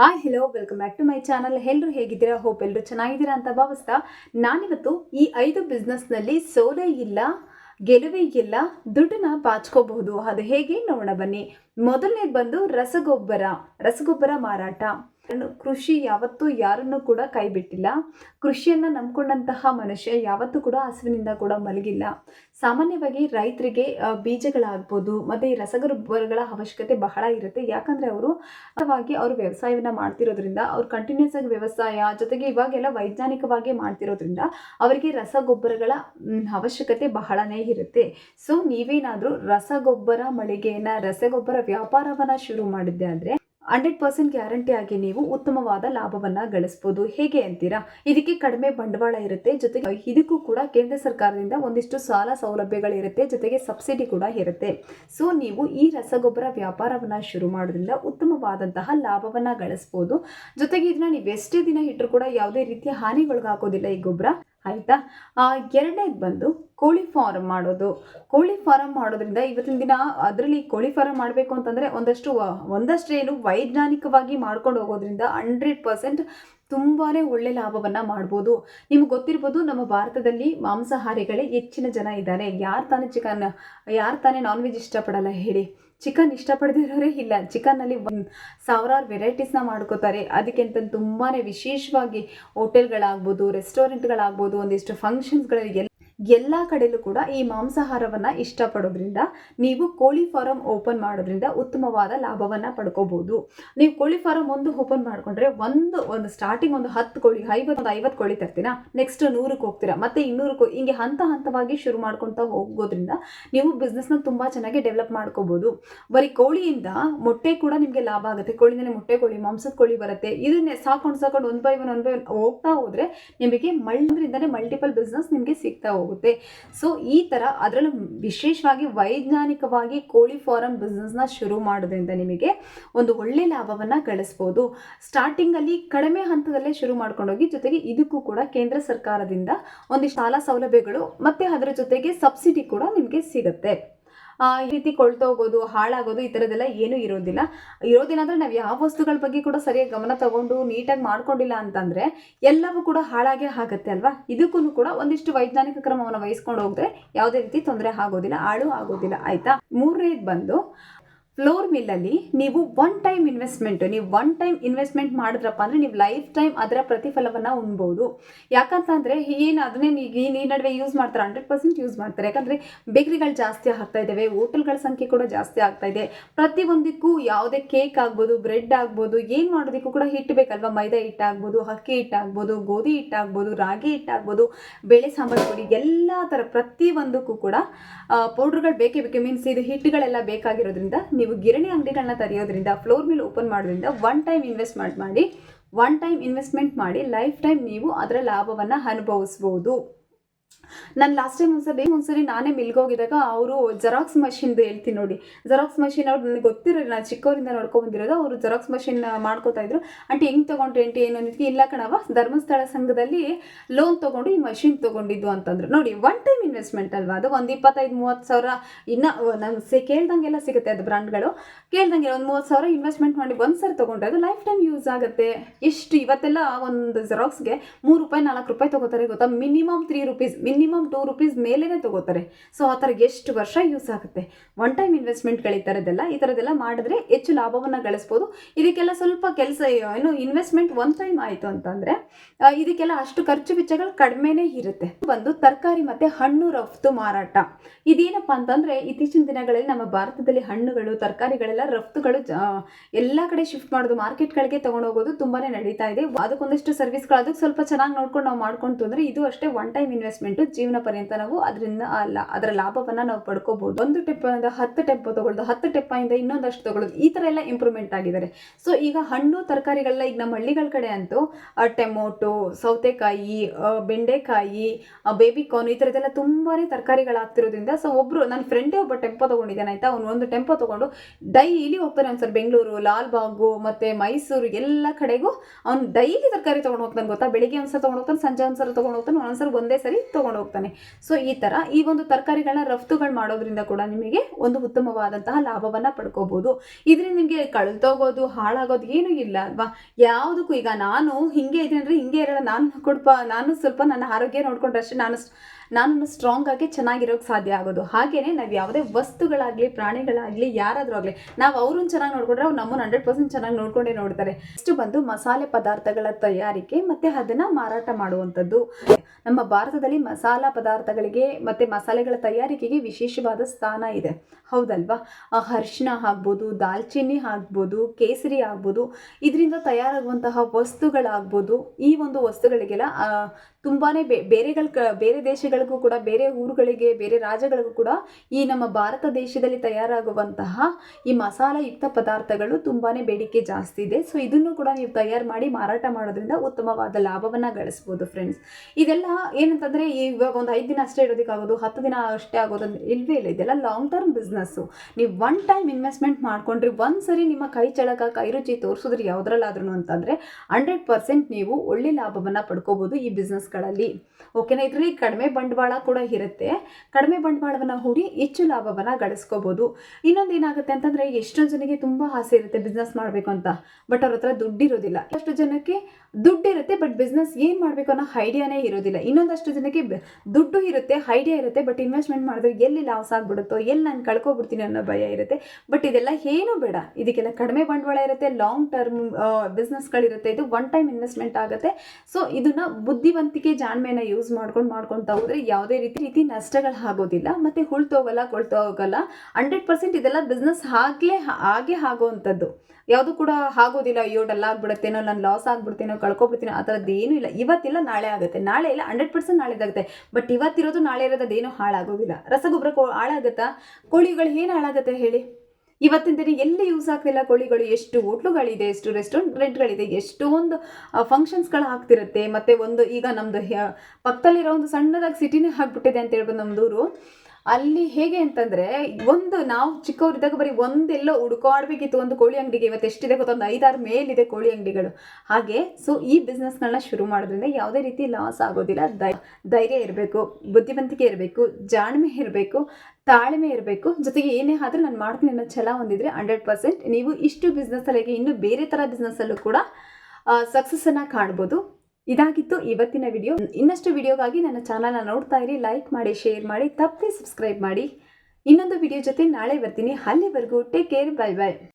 Hi hello welcome back to my channel ಎಲ್ಲರೂ ಹೇಗಿದ್ದೀರಾ? Hope ಎಲ್ಲರೂ ಚೆನ್ನಾಗಿದ್ದೀರಾ ಅಂತ ಭಾವಿಸ್ತಾ ನಾನಿವತ್ತು ಈ ಐದು ಬಿಸ್ನೆಸ್ನಲ್ಲಿ ಸೋಲೇ ಇಲ್ಲ, ಗೆಲುವೇ ಇಲ್ಲ, ದುಡ್ಡನ್ನ ಪಾಚ್ಕೋಬಹುದು. ಅದು ಹೇಗೆ? ನೋಡೋಣ ಬನ್ನಿ. ಮೊದಲನೇದು ಬಂದು ರಸಗೊಬ್ಬರ ರಸಗೊಬ್ಬರ ಮಾರಾಟ. ಕೃಷಿ ಯಾವತ್ತೂ ಯಾರನ್ನು ಕೂಡ ಕೈ ಬಿಟ್ಟಿಲ್ಲ ಕೃಷಿಯನ್ನು ನಂಬ್ಕೊಂಡಂತಹ ಮನುಷ್ಯ ಯಾವತ್ತೂ ಕೂಡ ಹಸುವಿನಿಂದ ಕೂಡ ಮಲಗಿಲ್ಲ. ಸಾಮಾನ್ಯವಾಗಿ ರೈತರಿಗೆ ಬೀಜಗಳಾಗ್ಬೋದು, ಮತ್ತು ಈ ರಸಗೊಬ್ಬರಗಳ ಅವಶ್ಯಕತೆ ಬಹಳ ಇರುತ್ತೆ. ಯಾಕಂದರೆ ಅವರು ಅಥವಾಗಿ ಅವರು ವ್ಯವಸಾಯವನ್ನು ಮಾಡ್ತಿರೋದ್ರಿಂದ, ಅವ್ರು ಕಂಟಿನ್ಯೂಸ್ ಆಗಿ ವ್ಯವಸಾಯ, ಜೊತೆಗೆ ಇವಾಗೆಲ್ಲ ವೈಜ್ಞಾನಿಕವಾಗಿ ಮಾಡ್ತಿರೋದ್ರಿಂದ ಅವರಿಗೆ ರಸಗೊಬ್ಬರಗಳ ಅವಶ್ಯಕತೆ ಬಹಳನೇ ಇರುತ್ತೆ. ಸೊ ನೀವೇನಾದರೂ ರಸಗೊಬ್ಬರ ಮಳಿಗೆಯನ್ನು, ರಸಗೊಬ್ಬರ ವ್ಯಾಪಾರವನ್ನು ಶುರು ಮಾಡಿದ್ದೆ ಅಂದರೆ ಹಂಡ್ರೆಡ್ ಪರ್ಸೆಂಟ್ ಗ್ಯಾರಂಟಿ ಆಗಿ ನೀವು ಉತ್ತಮವಾದ ಲಾಭವನ್ನು ಗಳಿಸ್ಬೋದು. ಹೇಗೆ ಅಂತೀರಾ? ಇದಕ್ಕೆ ಕಡಿಮೆ ಬಂಡವಾಳ ಇರುತ್ತೆ. ಜೊತೆಗೆ ಇದಕ್ಕೂ ಕೂಡ ಕೇಂದ್ರ ಸರ್ಕಾರದಿಂದ ಒಂದಿಷ್ಟು ಸಾಲ ಸೌಲಭ್ಯಗಳಿರುತ್ತೆ. ಜೊತೆಗೆ ಸಬ್ಸಿಡಿ ಕೂಡ ಇರುತ್ತೆ. ಸೊ, ನೀವು ಈ ರಸಗೊಬ್ಬರ ವ್ಯಾಪಾರವನ್ನ ಶುರು ಮಾಡೋದ್ರಿಂದ ಉತ್ತಮವಾದಂತಹ ಲಾಭವನ್ನು ಗಳಿಸ್ಬೋದು. ಜೊತೆಗೆ ಇದನ್ನ ನೀವು ಎಷ್ಟೇ ದಿನ ಇಟ್ಟರು ಕೂಡ ಯಾವುದೇ ರೀತಿಯ ಹಾನಿಗೊಳಗಾಗೋದಿಲ್ಲ ಈ ಗೊಬ್ಬರ. ಆಯಿತಾ? ಎರಡನೇದು ಬಂದು ಕೋಳಿ ಫಾರಮ್ ಮಾಡೋದು. ಕೋಳಿ ಫಾರಮ್ ಮಾಡೋದ್ರಿಂದ ಇವತ್ತಿನ ದಿನ ಅದರಲ್ಲಿ ಕೋಳಿ ಫಾರಮ್ ಮಾಡಬೇಕು ಅಂತಂದರೆ ಒಂದಷ್ಟು ಒಂದಷ್ಟು ಏನು ವೈಜ್ಞಾನಿಕವಾಗಿ ಮಾಡ್ಕೊಂಡು ಹೋಗೋದ್ರಿಂದ ಹಂಡ್ರೆಡ್ ಪರ್ಸೆಂಟ್ ತುಂಬಾ ಒಳ್ಳೆ ಲಾಭವನ್ನು ಮಾಡ್ಬೋದು. ನಿಮ್ಗೆ ಗೊತ್ತಿರ್ಬೋದು ನಮ್ಮ ಭಾರತದಲ್ಲಿ ಮಾಂಸಾಹಾರಿಗಳೇ ಹೆಚ್ಚಿನ ಜನ ಇದ್ದಾರೆ. ಯಾರು ತಾನೇ ಚಿಕನ್ ಯಾರು ತಾನೇ ನಾನ್ ವೆಜ್ ಇಷ್ಟಪಡಲ್ಲ ಹೇಳಿ. ಚಿಕನ್ ಇಷ್ಟಪಡದಿರೋರೇ ಇಲ್ಲ. ಚಿಕನ್ನಲ್ಲಿ ಒಂದು ಸಾವಿರಾರು ವೆರೈಟೀಸ್ನ ಮಾಡ್ಕೋತಾರೆ. ಅದಕ್ಕೆ ಅಂತ ತುಂಬಾ ವಿಶೇಷವಾಗಿ ಹೋಟೆಲ್ಗಳಾಗ್ಬೋದು ರೆಸ್ಟೋರೆಂಟ್ಗಳಾಗ್ಬೋದು ಒಂದಿಷ್ಟು ಫಂಕ್ಷನ್ಸ್ಗಳಲ್ಲಿ ಎಲ್ಲ ಎಲ್ಲ ಕಡೆಯಲ್ಲೂ ಕೂಡ ಈ ಮಾಂಸಾಹಾರವನ್ನು ಇಷ್ಟಪಡೋದ್ರಿಂದ ನೀವು ಕೋಳಿ ಫಾರಂ ಓಪನ್ ಮಾಡೋದ್ರಿಂದ ಉತ್ತಮವಾದ ಲಾಭವನ್ನು ಪಡ್ಕೋಬೋದು. ನೀವು ಕೋಳಿ ಫಾರಂ ಒಂದು ಓಪನ್ ಮಾಡಿಕೊಂಡ್ರೆ ಒಂದು ಒಂದು ಸ್ಟಾರ್ಟಿಂಗ್ ಒಂದು ಹತ್ತು ಕೋಳಿ, ಐವತ್ತು, ಒಂದು ಐವತ್ತು ಕೋಳಿ ತರ್ತೀರಾ? ನೆಕ್ಸ್ಟ್ ನೂರಕ್ಕೆ ಹೋಗ್ತೀರಾ? ಮತ್ತೆ ಇನ್ನೂರಕ್ಕೆ ಹಿಂಗೆ ಹಂತ ಹಂತವಾಗಿ ಶುರು ಮಾಡ್ಕೊತಾ ಹೋಗೋದ್ರಿಂದ ನೀವು ಬಿಸ್ನೆಸ್ನ ತುಂಬ ಚೆನ್ನಾಗಿ ಡೆವಲಪ್ ಮಾಡ್ಕೋಬೋದು. ಬರೀ ಕೋಳಿಯಿಂದ ಮೊಟ್ಟೆ ಕೂಡ ನಿಮಗೆ ಲಾಭ ಆಗುತ್ತೆ. ಕೋಳಿನೇ ಮೊಟ್ಟೆ ಕೋಳಿ, ಮಾಂಸದ ಕೋಳಿ ಬರುತ್ತೆ. ಇದನ್ನೇ ಸಾಕೊಂಡು ಸಾಕೊಂಡು ಒಂದು by one one by one ಹೋಗ್ತಾ ಹೋದರೆ ನಿಮಗೆ ಮಲ್ಡ್ರಿಂದನೇ ಮಲ್ಟಿಪಲ್ ಬಿಸ್ನೆಸ್ ನಿಮಗೆ ಸಿಗ್ತಾ ಹೋಗುತ್ತೆ. ಸೊ ಈ ಥರ ಅದರಲ್ಲೂ ವಿಶೇಷವಾಗಿ ವೈಜ್ಞಾನಿಕವಾಗಿ ಕೋಳಿ ಫಾರಂ ಬಿಸ್ನೆಸ್ನ ಶುರು ಮಾಡೋದ್ರಿಂದ ನಿಮಗೆ ಒಂದು ಒಳ್ಳೆ ಲಾಭವನ್ನು ಗಳಿಸ್ಬೋದು. ಸ್ಟಾರ್ಟಿಂಗಲ್ಲಿ ಕಡಿಮೆ ಹಂತದಲ್ಲೇ ಶುರು ಮಾಡ್ಕೊಂಡೋಗಿ ಜೊತೆಗೆ ಇದಕ್ಕೂ ಕೂಡ ಕೇಂದ್ರ ಸರ್ಕಾರದಿಂದ ಒಂದಿಷ್ಟು ಸಾಲ ಸೌಲಭ್ಯಗಳು ಮತ್ತು ಅದರ ಜೊತೆಗೆ ಸಬ್ಸಿಡಿ ಕೂಡ ನಿಮಗೆ ಸಿಗುತ್ತೆ. ಈ ರೀತಿ ಕೊಳ್ತೋಗೋದು ಹಾಳಾಗೋದು, ಈ ಥರದ್ದೆಲ್ಲ ಏನೂ ಇರೋದಿಲ್ಲ. ಇರೋದಿಲ್ಲ ಅಂದರೆ ನಾವು ಯಾವ ವಸ್ತುಗಳ ಬಗ್ಗೆ ಕೂಡ ಸರಿಯಾಗಿ ಗಮನ ತಗೊಂಡು ನೀಟಾಗಿ ಮಾಡ್ಕೊಂಡಿಲ್ಲ ಅಂತಂದರೆ ಎಲ್ಲವೂ ಕೂಡ ಹಾಳಾಗೇ ಆಗುತ್ತೆ ಅಲ್ವಾ? ಇದಕ್ಕೂ ಕೂಡ ಒಂದಿಷ್ಟು ವೈಜ್ಞಾನಿಕ ಕ್ರಮವನ್ನು ವಹಿಸ್ಕೊಂಡು ಹೋದ್ರೆ ಯಾವುದೇ ರೀತಿ ತೊಂದರೆ ಆಗೋದಿಲ್ಲ, ಹಾಳು ಆಗೋದಿಲ್ಲ, ಆಯಿತಾ? ಮೂರನೇದು ಬಂದು ಫ್ಲೋರ್ ಮಿಲ್ಲಲ್ಲಿ ನೀವು ಒನ್ ಟೈಮ್ ಇನ್ವೆಸ್ಟ್ಮೆಂಟ್ ನೀವು ಒನ್ ಟೈಮ್ ಇನ್ವೆಸ್ಟ್ಮೆಂಟ್ ಮಾಡಿದ್ರಪ್ಪ ಅಂದರೆ ನೀವು ಲೈಫ್ ಟೈಮ್ ಅದರ ಪ್ರತಿಫಲವನ್ನು ಉಣ್ಬೋದು. ಯಾಕಂತಂದರೆ ಏನು ಅದನ್ನೇ ಈ ನಡುವೆ ಯೂಸ್ ಮಾಡ್ತಾರೆ ಹಂಡ್ರೆಡ್ ಪರ್ಸೆಂಟ್ ಯೂಸ್ ಮಾಡ್ತಾರೆ. ಯಾಕಂದರೆ ಬೇಕ್ರಿಗಳು ಜಾಸ್ತಿ ಆಗ್ತಾ ಇದ್ದಾವೆ ಹೋಟೆಲ್ಗಳ ಸಂಖ್ಯೆ ಕೂಡ ಜಾಸ್ತಿ ಆಗ್ತಾ ಇದೆ. ಪ್ರತಿಯೊಂದಕ್ಕೂ ಯಾವುದೇ ಕೇಕ್ ಆಗ್ಬೋದು ಬ್ರೆಡ್ ಆಗ್ಬೋದು, ಏನು ಮಾಡೋದಕ್ಕೂ ಕೂಡ ಹಿಟ್ಟು ಬೇಕಲ್ವಾ? ಮೈದಾ ಹಿಟ್ಟು ಆಗ್ಬೋದು, ಅಕ್ಕಿ ಹಿಟ್ಟು ಆಗ್ಬೋದು, ಗೋಧಿ ಹಿಟ್ಟು ಆಗ್ಬೋದು, ರಾಗಿ ಹಿಟ್ಟು ಆಗ್ಬೋದು, ಬೇಳೆ ಸಾಂಬಾರು ಪುಡಿ, ಎಲ್ಲ ಥರ ಪ್ರತಿಯೊಂದಕ್ಕೂ ಕೂಡ ಪೌಡ್ರ್ಗಳು ಬೇಕೇ ಬೇಕು ಮೀನ್ಸ್ ಇದು ಹಿಟ್ಟುಗಳೆಲ್ಲ ಬೇಕಾಗಿರೋದ್ರಿಂದ ನೀವು ಗಿರಣಿ ಅಂಗಡಿಗಳನ್ನ ತೆರೆಯೋದ್ರಿಂದ ಫ್ಲೋರ್ ಮಿಲ್ ಓಪನ್ ಮಾಡೋದ್ರಿಂದ ಒನ್ ಟೈಮ್ ಇನ್ವೆಸ್ಟ್ಮೆಂಟ್ ಮಾಡಿ ಒನ್ ಟೈಮ್ ಇನ್ವೆಸ್ಟ್ಮೆಂಟ್ ಮಾಡಿ ಲೈಫ್ ಟೈಮ್ ನೀವು ಅದರ ಲಾಭವನ್ನು ಅನುಭವಿಸ್ಬೋದು. ನಾನು ಲಾಸ್ಟ್ ಟೈಮ್ ಒಂದ್ಸರಿ ಒಂದ್ಸರಿ ನಾನೇ ಮಿಲ್ಗೋಗಿದ್ದಾಗ ಅವರು ಜೆರಾಕ್ಸ್ ಮಷಿನ್ದು ಹೇಳ್ತೀನಿ ನೋಡಿ. ಜೆರಾಕ್ಸ್ ಮಷಿನ್ ಅವ್ರು ನನಗೆ ಗೊತ್ತಿರಲಿಲ್ಲ, ನಾನು ಚಿಕ್ಕವರಿಂದ ನೋಡ್ಕೊಂಬಂದಿರೋದು ಅವರು ಜೆರಾಕ್ಸ್ ಮಷಿನ್ ಮಾಡ್ಕೋತಾ ಇದ್ರು. ಆಂಟಿ, ಹೆಂಗೆ ತೊಗೊಂಡ್ರಿ ಆಂಟಿ? ಏನು ಅನ್ನೋದಕ್ಕೆ ಇಲ್ಲ ಕಣವ ಧರ್ಮಸ್ಥಳ ಸಂಘದಲ್ಲಿ ಲೋನ್ ತೊಗೊಂಡು ಈ ಮಷಿನ್ ತೊಗೊಂಡಿದ್ದು ಅಂತಂದ್ರು. ನೋಡಿ ಒನ್ ಟೈಮ್ ಇನ್ವೆಸ್ಟ್ಮೆಂಟ್ ಅಲ್ವಾ? ಅದು ಒಂದು ಇಪ್ಪತ್ತೈದು, ಮೂವತ್ತು ಸಾವಿರ ಇನ್ನು ನಾನು ಕೇಳ್ದಂಗೆಲ್ಲ ಸಿಗುತ್ತೆ ಅದು ಬ್ರ್ಯಾಂಡ್ಗಳು ಕೇಳ್ದಂಗೆ ಒಂದು ಮೂವತ್ತು ಸಾವಿರ ಇನ್ವೆಸ್ಟ್ಮೆಂಟ್ ಮಾಡಿ ಒಂದು ಸರಿ ತೊಗೊಂಡ್ರೆ ಅದು ಲೈಫ್ ಟೈಮ್ ಯೂಸ್ ಆಗುತ್ತೆ. ಎಷ್ಟು ಇವತ್ತೆಲ್ಲ ಒಂದು ಜೆರಾಕ್ಸ್ಗೆ ಮೂರು ರೂಪಾಯಿ, ನಾಲ್ಕು ರೂಪಾಯಿ ತೊಗೋತಾರೆ ಗೊತ್ತಾ? Minimum three rupees, minimum two rupees ಮೇಲೇ ತೊಗೋತಾರೆ. ಸೊ, ಆ ಥರ ಎಷ್ಟು ವರ್ಷ ಯೂಸ್ ಆಗುತ್ತೆ? ಒನ್ ಟೈಮ್ ಇನ್ವೆಸ್ಟ್ಮೆಂಟ್ಗಳು ಈ ಥರದ್ದೆಲ್ಲ ಈ ಥರದ್ದೆಲ್ಲ ಮಾಡಿದ್ರೆ ಹೆಚ್ಚು ಲಾಭವನ್ನು ಗಳಿಸ್ಬೋದು. ಇದಕ್ಕೆಲ್ಲ ಸ್ವಲ್ಪ ಕೆಲಸ ಏನು ಇನ್ವೆಸ್ಟ್ಮೆಂಟ್ ಒನ್ ಟೈಮ್ ಆಯಿತು ಅಂತಂದರೆ ಇದಕ್ಕೆಲ್ಲ ಅಷ್ಟು ಖರ್ಚು ವೆಚ್ಚಗಳು ಕಡಿಮೆನೇ ಇರುತ್ತೆ. ಬಂದು ತರಕಾರಿ ಮತ್ತು ಹಣ್ಣು ರಫ್ತು ಮಾರಾಟ. ಇದೇನಪ್ಪ ಅಂತಂದರೆ, ಇತ್ತೀಚಿನ ದಿನಗಳಲ್ಲಿ ನಮ್ಮ ಭಾರತದಲ್ಲಿ ಹಣ್ಣುಗಳು, ತರಕಾರಿಗಳೆಲ್ಲ ರಫ್ತುಗಳು ಎಲ್ಲ ಕಡೆ ಶಿಫ್ಟ್ ಮಾಡೋದು, ಮಾರ್ಕೆಟ್ಗಳಿಗೆ ತೊಗೊಂಡೋಗೋದು ತುಂಬಾ ನಡೀತಾ ಇದೆ. ಅದಕ್ಕೊಂದಿಷ್ಟು ಸರ್ವಿಸ್ಗಳು, ಅದಕ್ಕೆ ಸ್ವಲ್ಪ ಚೆನ್ನಾಗಿ ನೋಡ್ಕೊಂಡು ನಾವು ಮಾಡ್ಕೊಂತು ಅಂದರೆ ಇದು ಅಷ್ಟೇ ಒನ್ ಟೈಮ್ ಇನ್ವೆಸ್ಟ್ಮೆಂಟು ಜೀವನ ಪರ್ಯಂತ ನಾವು ಅದರಿಂದ ಅಲ್ಲ, ಅದರ ಲಾಭವನ್ನು ನಾವು ಪಡ್ಕೋಬಹುದು ಒಂದು ಟೆಪ್ಪಿಂದ ಹತ್ತು ಟೆಂಪೋ ತಗೊಳ್ಳೋದು ಹತ್ತು ಟೆಪ್ಪಿಂದ ಇನ್ನೊಂದಷ್ಟು ತಗೊಳ್ಳೋದು ಈ ಥರ ಎಲ್ಲ ಇಂಪ್ರೂವ್ಮೆಂಟ್ ಆಗಿದ್ದಾರೆ. ಸೊ ಈಗ ಹಣ್ಣು, ತರಕಾರಿಗಳೆಲ್ಲ ಈಗ ನಮ್ಮ ಹಳ್ಳಿಗಳ ಕಡೆ ಅಂತೂ ಟೊಮೊಟೊ, ಸೌತೆಕಾಯಿ ಬೆಂಡೆಕಾಯಿ ಬೇಬಿ ಕಾರ್ನ್ ಈ ಥರದ್ದೆಲ್ಲ ತುಂಬಾ ತರಕಾರಿಗಳಾಗ್ತಿರೋದ್ರಿಂದ ಸೊ ಒಬ್ಬರು ನನ್ನ ಫ್ರೆಂಡೇ ಒಬ್ಬ ಟೆಂಪೋ ತೊಗೊಂಡಿದ್ದಾನೆ, ಆಯಿತಾ? ಅವನು ಒಂದು ಟೆಂಪೋ ತೊಗೊಂಡು ಡೈಲಿ ಹೋಗ್ತಾನೆ ಒಂದು ಸರ್ ಬೆಂಗಳೂರು, ಲಾಲ್ಬಾಗು, ಮತ್ತು ಮೈಸೂರು ಎಲ್ಲ ಕಡೆಗೂ ಅವ್ನು ಡೈಲಿ ತರಕಾರಿ ತೊಗೊಂಡು ಹೋಗ್ತಾನೆ ಗೊತ್ತಾ? ಬೆಳಿಗ್ಗೆ ಒಂದ್ಸಲ ತೊಗೊಂಡು ಹೋಗ್ತಾನೆ, ಸಂಜೆ ಒಂದ್ಸಲ ತೊಗೊಂಡು ಹೋಗ್ತಾನೆ ಒಂದೊಂದ್ಸಲ ಒಂದೇ ಸರಿ ತೊಗೊಂಡು ಹೋಗ್ತಾನೆ. ಸೊ ಈ ಥರ ಈ ಒಂದು ತರಕಾರಿಗಳನ್ನ ರಫ್ತುಗಳು ಮಾಡೋದ್ರಿಂದ ಕೂಡ ನಿಮಗೆ ಒಂದು ಉತ್ತಮವಾದಂತಹ ಲಾಭವನ್ನು ಪಡ್ಕೋಬೋದು. ಇದರಿಂದ ನಿಮಗೆ ಕಳ್ತೋಗೋದು ಹಾಳಾಗೋದು ಏನೂ ಇಲ್ಲ ಅಲ್ವಾ? ಯಾವುದಕ್ಕೂ ಈಗ ನಾನು ಹಿಂಗೆ ಇದ್ದೀನಿ ಅಂದರೆ ಹಿಂಗೆ ಇರೋಲ್ಲ. ನಾನು ಕೊಡ್ಪ, ನಾನು ಸ್ವಲ್ಪ ನನ್ನ ಆರೋಗ್ಯ ನೋಡ್ಕೊಂಡ್ರೆ ಅಷ್ಟೇ. ನಾನು ನಾನು ಸ್ಟ್ರಾಂಗ್ ಆಗಿ ಚೆನ್ನಾಗಿರೋಕೆ ಸಾಧ್ಯ ಆಗೋದು. ಹಾಗೆಯೇ ನಾವು ಯಾವುದೇ ವಸ್ತುಗಳಾಗಲಿ, ಪ್ರಾಣಿಗಳಾಗಲಿ, ಯಾರಾದರೂ ಆಗಲಿ, ನಾವು ಅವ್ರನ್ನ ಚೆನ್ನಾಗಿ ನೋಡಿಕೊಂಡ್ರೆ ಅವ್ರು ನಮ್ಮನ್ನು ಹಂಡ್ರೆಡ್ ಪರ್ಸೆಂಟ್ ಚೆನ್ನಾಗಿ ನೋಡ್ಕೊಂಡೇ ನೋಡ್ತಾರೆ. ಇಷ್ಟು ಬಂದು ಮಸಾಲೆ ಪದಾರ್ಥಗಳ ತಯಾರಿಕೆ ಮತ್ತು ಅದನ್ನು ಮಾರಾಟ ಮಾಡುವಂಥದ್ದು. ನಮ್ಮ ಭಾರತದಲ್ಲಿ ಮಸಾಲ ಪದಾರ್ಥಗಳಿಗೆ ಮತ್ತು ಮಸಾಲೆಗಳ ತಯಾರಿಕೆಗೆ ವಿಶೇಷವಾದ ಸ್ಥಾನ ಇದೆ. ಹೌದಲ್ವಾ? ಅರ್ಶಿನ ಆಗ್ಬೋದು, ದಾಲ್ಚಿನ್ನಿ ಆಗ್ಬೋದು, ಕೇಸರಿ ಆಗ್ಬೋದು. ಇದರಿಂದ ತಯಾರಾಗುವಂತಹ ವಸ್ತುಗಳಾಗ್ಬೋದು. ಈ ಒಂದು ವಸ್ತುಗಳಿಗೆಲ್ಲ ತುಂಬಾ ಬೇರೆಗಳ ಬೇರೆ ಬೇರೆ ದೇಶಗಳಿಗೂ ಕೂಡ, ಬೇರೆ ಊರುಗಳಿಗೆ, ಬೇರೆ ರಾಜ್ಯಗಳಿಗೂ ಕೂಡ ಈ ನಮ್ಮ ಭಾರತ ದೇಶದಲ್ಲಿ ತಯಾರಾಗುವಂತಹ ಈ ಮಸಾಲಯುಕ್ತ ಪದಾರ್ಥಗಳು ತುಂಬಾ ಬೇಡಿಕೆ ಜಾಸ್ತಿ ಇದೆ. ಸೊ ಇದನ್ನು ಕೂಡ ನೀವು ತಯಾರು ಮಾಡಿ ಮಾರಾಟ ಮಾಡೋದ್ರಿಂದ ಉತ್ತಮವಾದ ಲಾಭವನ್ನು ಗಳಿಸ್ಬೋದು ಫ್ರೆಂಡ್ಸ್ ಇದೆಲ್ಲ ಏನಂತಂದರೆ, ಇವಾಗ ಒಂದು ಐದು ದಿನ ಅಷ್ಟೇ ಇರೋದಕ್ಕಾಗೋದು, ಹತ್ತು ದಿನ ಅಷ್ಟೇ ಆಗೋದು ಇಲ್ವೇ ಇಲ್ಲ. ಇದೆಲ್ಲ ಲಾಂಗ್ ಟರ್ಮ್ ಬಿಸ್ನೆಸ್ಸು ನೀವು ಒನ್ ಟೈಮ್ ಇನ್ವೆಸ್ಟ್ಮೆಂಟ್ ಮಾಡ್ಕೊಂಡ್ರಿ ಒಂದು ಸರಿ ನಿಮ್ಮ ಕೈ ಚಳಕ, ಕೈ ರುಚಿ ತೋರಿಸಿದ್ರೆ ಯಾವುದ್ರಲ್ಲಾದ್ರೂ ಅಂತಂದರೆ ಹಂಡ್ರೆಡ್ ಪರ್ಸೆಂಟ್ ನೀವು ಒಳ್ಳೆ ಲಾಭವನ್ನು ಪಡ್ಕೋಬೋದು ಈ ಬಿಸ್ನೆಸ್ಗಳಲ್ಲಿ ಓಕೆನಾ ಇದರಲ್ಲಿ ಕಡಿಮೆ ಬಂಡವಾಳ ಕೂಡ ಇರುತ್ತೆ. ಕಡಿಮೆ ಬಂಡವಾಳವನ್ನು ಹೂಡಿ ಹೆಚ್ಚು ಲಾಭವನ್ನು ಗಳಿಸ್ಕೋಬೋದು. ಇನ್ನೊಂದು ಏನಾಗುತ್ತೆ ಅಂತಂದರೆ ಎಷ್ಟೊಂದು ಜನಕ್ಕೆ ತುಂಬ ಆಸೆ ಇರುತ್ತೆ ಬಿಸ್ನೆಸ್ ಮಾಡಬೇಕು ಅಂತ. ಬಟ್ ಅವ್ರ ಹತ್ರ ದುಡ್ಡಿರೋದಿಲ್ಲ ಅಷ್ಟು ಜನಕ್ಕೆ ದುಡ್ಡಿರುತ್ತೆ ಬಟ್ ಬಿಸ್ನೆಸ್ ಏನು ಮಾಡಬೇಕು ಅನ್ನೋ ಐಡಿಯಾನೇ ಇರೋದಿಲ್ಲ. ಇನ್ನೊಂದಷ್ಟು ಜನಕ್ಕೆ ದುಡ್ಡು ಇರುತ್ತೆ ಐಡಿಯಾ ಇರುತ್ತೆ ಬಟ್ ಇನ್ವೆಸ್ಟ್ಮೆಂಟ್ ಮಾಡಿದ್ರೆ ಎಲ್ಲಿ ಲಾಸ್ ಆಗ್ಬಿಡುತ್ತೋ, ಎಲ್ಲಿ ನಾನು ಕಳ್ಕೊಬಿಡ್ತೀನಿ ಅನ್ನೋ ಭಯ ಇರುತ್ತೆ. ಬಟ್ ಇದೆಲ್ಲ ಏನೂ ಬೇಡ. ಇದಕ್ಕೆಲ್ಲ ಕಡಿಮೆ ಬಂಡವಾಳ ಇರುತ್ತೆ ಲಾಂಗ್ ಟರ್ಮ್ ಬಿಸ್ನೆಸ್ಗಳಿರುತ್ತೆ ಇದು ಒನ್ ಟೈಮ್ ಇನ್ವೆಸ್ಟ್ಮೆಂಟ್ ಆಗುತ್ತೆ. ಸೊ ಇದನ್ನ ಬುದ್ಧಿವಂತಿಕೆ ಜಾಣ್ಮೆನ ಯೂಸ್ ಮಾಡ್ಕೊಂಡು ಮಾಡ್ಕೊತಾ ಹೋದ್ರೆ ಯಾವುದೇ ರೀತಿ ರೀತಿ ನಷ್ಟಗಳು ಆಗೋದಿಲ್ಲ, ಮತ್ತೆ ಹುಳ್ತೋಗಲ್ಲ ಕೊಳ್ತೋಗಲ್ಲ ಹಂಡ್ರೆಡ್ ಪರ್ಸೆಂಟ್ ಇದೆಲ್ಲ ಬಿಸ್ನೆಸ್ ಆಗಲೇ ಹಾಗೆ ಆಗೋವಂಥದ್ದು ಯಾವುದು ಕೂಡ ಆಗೋದಿಲ್ಲ, ಅಯ್ಯೋ ಡಲ್ ಆಗ್ಬಿಡುತ್ತೇನೋ, ನಾನು ಲಾಸ್ ಆಗ್ಬಿಡ್ತೇನೋ, ಕಳ್ಕೊಬಿಡ್ತೀನೋ, ಆ ಥರದ್ದು ಏನೂ ಇಲ್ಲ. ಇವತ್ತಿಲ್ಲ, ನಾಳೆ ಆಗುತ್ತೆ. ನಾಳೆ ಇಲ್ಲ ಹಂಡ್ರೆಡ್ ಪರ್ಸೆಂಟ್ ನಾಳೆದಾಗುತ್ತೆ ಬಟ್ ಇವತ್ತಿರೋದು, ನಾಳೆ ಇರೋದು ಅದೇನೂ ಹಾಳಾಗೋದಿಲ್ಲ. ರಸಗೊಬ್ಬರ ಕೋ, ಹಾಳಾಗುತ್ತಾ? ಕೋಳಿಗಳು ಏನು ಹಾಳಾಗುತ್ತೆ ಹೇಳಿ? ಇವತ್ತಿನ ದಿನ ಎಲ್ಲಿ ಯೂಸ್ ಆಗ್ತಿಲ್ಲ ಕೋಳಿಗಳು? ಎಷ್ಟು ಹೋಟ್ಲುಗಳಿದೆ, ಎಷ್ಟು ರೆಸ್ಟೋರೆಂಟ್ಗಳಿದೆ ಎಷ್ಟೊಂದು ಫಂಕ್ಷನ್ಸ್ಗಳು ಆಗ್ತಿರುತ್ತೆ. ಮತ್ತು ಒಂದು ಈಗ ನಮ್ಮದು ಪಕ್ಕದಲ್ಲಿರೋ ಒಂದು ಸಣ್ಣದಾಗಿ ಸಿಟಿನೇ ಆಗ್ಬಿಟ್ಟಿದೆ ಅಂತ ಹೇಳ್ಬೋದು ನಮ್ಮದೂರು ಅಲ್ಲಿ ಹೇಗೆ ಅಂತಂದರೆ, ಒಂದು ನಾವು ಚಿಕ್ಕವರಿದ್ದಾಗ ಬರೀ ಒಂದೆಲ್ಲೋ ಹುಡುಕಾಡ್ಬೇಕಿತ್ತು, ಒಂದು ಕೋಳಿ ಅಂಗಡಿಗೆ. ಇವತ್ತು ಎಷ್ಟಿದೆ ಗೊತ್ತೊಂದು ಐದಾರು ಮೇಲಿದೆ ಕೋಳಿ ಅಂಗಡಿಗಳು. ಹಾಗೆ ಸೊ ಈ ಬಿಸ್ನೆಸ್ಗಳನ್ನ ಶುರು ಮಾಡೋದ್ರಿಂದ ಯಾವುದೇ ರೀತಿ ಲಾಸ್ ಆಗೋದಿಲ್ಲ. ಧೈ, ಧೈರ್ಯ ಇರಬೇಕು, ಬುದ್ಧಿವಂತಿಕೆ ಇರಬೇಕು, ಜಾಣ್ಮೆ ಇರಬೇಕು, ತಾಳ್ಮೆ ಇರಬೇಕು. ಜೊತೆಗೆ ಏನೇ ಆದರೂ ನಾನು ಮಾಡ್ತೀನಿ ಅನ್ನೋ ಛಲ ಹೊಂದಿದ್ರೆ ಹಂಡ್ರೆಡ್ ಪರ್ಸೆಂಟ್ ನೀವು ಇಷ್ಟು ಬಿಸ್ನೆಸ್ಸಲ್ಲಿ ಇನ್ನೂ ಬೇರೆ ಥರ ಬಿಸ್ನೆಸ್ಸಲ್ಲೂ ಕೂಡ ಸಕ್ಸಸ್ಸನ್ನು ಕಾಣ್ಬೋದು. ಇದಾಗಿತ್ತು ಇವತ್ತಿನ ವಿಡಿಯೋ ಇನ್ನಷ್ಟು ವಿಡಿಯೋಗಾಗಿ ನನ್ನ ಚಾನಲ್ನ ನೋಡ್ತಾ ಇರಿ ಲೈಕ್ ಮಾಡಿ ಶೇರ್ ಮಾಡಿ, ತಪ್ಪದೆ ಸಬ್ಸ್ಕ್ರೈಬ್ ಮಾಡಿ. ಇನ್ನೊಂದು ವಿಡಿಯೋ ಜೊತೆ ನಾಳೆ ಬರ್ತೀನಿ. ಅಲ್ಲಿವರೆಗೂ ಟೇಕ್ ಕೇರ್ ಬೈ ಬೈ